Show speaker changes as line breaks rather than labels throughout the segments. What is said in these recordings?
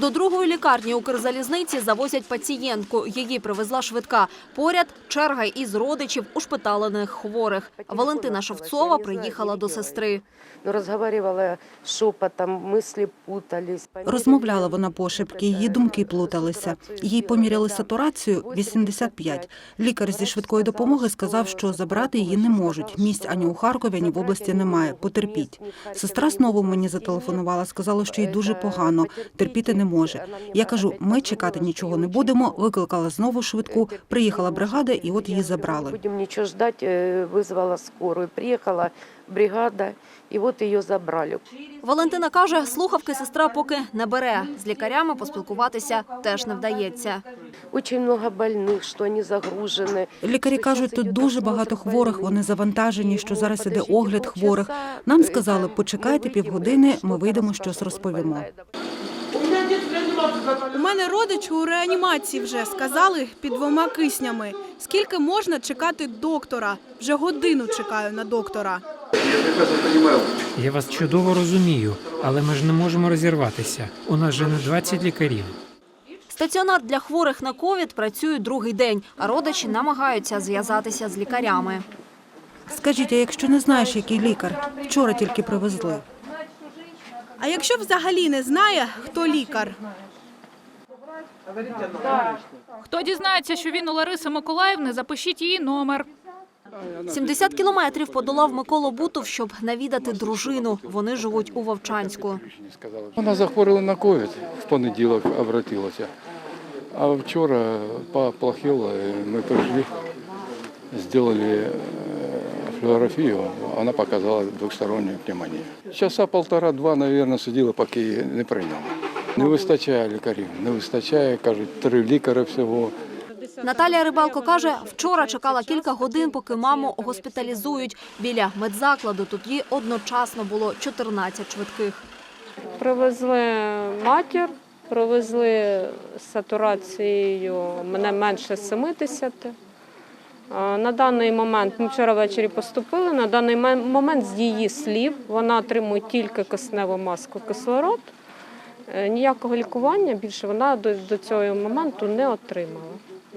До другої лікарні Укрзалізниці завозять пацієнтку. Її привезла швидка. Поряд черга із родичів ушпиталених хворих. Валентина Шевцова приїхала до сестри.
Ну, разговаривала шепотом, мысли путались.
Розмовляла вона пошепки, її думки плуталися. Їй поміряли сатурацію 85. Лікар зі швидкої допомоги сказав, що забрати її не можуть. Місць ані у Харкові, ані в області немає. Потерпіть. Сестра знову мені зателефонувала, сказала, що їй дуже погано, терпіти не може. Я кажу, ми чекати нічого не будемо. Викликала знову швидку. Приїхала бригада, і от її забрали.
Будемо нічого ждать, визвала скору. скорую. Бригада, и вот ее забрали.
Валентина каже, слухавки сестра поки не бере. З лікарями поспілкуватися теж не вдається.
Очень много больных, что они загружены.
Лікарі кажуть, тут дуже багато хворих, вони завантажені, що зараз іде огляд хворих. Нам сказали, почекайте півгодини, ми вийдемо, щось розповімо.
У мене родич у реанімації вже сказали під двома киснями. Скільки можна чекати доктора? Вже годину чекаю на доктора.
Я вас чудово розумію, але ми ж не можемо розірватися. У нас же не 20 лікарів.
Стаціонар для хворих на ковід працює другий день, а родичі намагаються зв'язатися з лікарями.
Скажіть, а якщо не знаєш, який лікар? Вчора тільки привезли.
А якщо взагалі не знає, хто лікар?
Хто дізнається, що він у Лариси Миколаївни, запишіть її номер.
70 кілометрів подолав Микола Бутов, щоб навідати дружину. Вони живуть у Вовчанську.
Вона захворіла на ковід, в понеділок обратилася. А вчора поплохело, ми прийшли, зробили е, флюорографію, вона показала двосторонню пневмонію. Часа полтора-два, мабуть, сиділа, поки не прийняли. Не вистачає лікарів, не вистачає, кажуть, три лікаря всього.
Наталія Рибалко каже, вчора чекала кілька годин, поки маму госпіталізують. Біля медзакладу тут їй одночасно було 14 швидких.
Привезли матір, привезли з сатурацією мене менше 70. На даний момент ми вчора ввечері поступили. На даний момент з її слів вона отримує тільки кисневу маску кислород. Е, Ніякого лікування більше вона до цього моменту не отримала.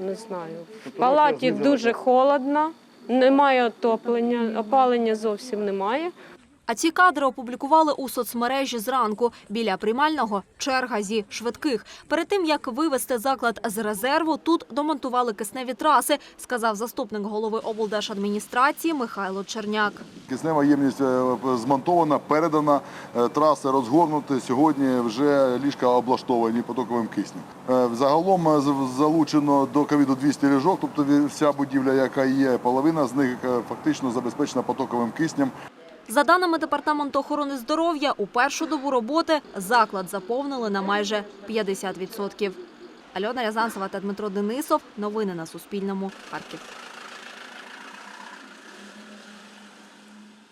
Не знаю. В палаті дуже холодно, немає отоплення, опалення зовсім немає.
А ці кадри опублікували у соцмережі зранку. Біля приймального черга зі швидких. Перед тим як вивести заклад з резерву, тут домонтували кисневі траси, сказав заступник голови облдержадміністрації Михайло Черняк.
Киснева ємність е, змонтована, передана, е, траси розгорнуті. Сьогодні вже ліжка облаштовані потоковим киснем. Е, Загалом залучено до ковіду 200 ліжок, тобто вся будівля, яка є, половина з них фактично забезпечена потоковим киснем.
За даними департаменту охорони здоров'я, у першу добу роботи заклад заповнили на майже 50%. Альона Рязанцева та Дмитро Денисов. Новини на Суспільному. Харків.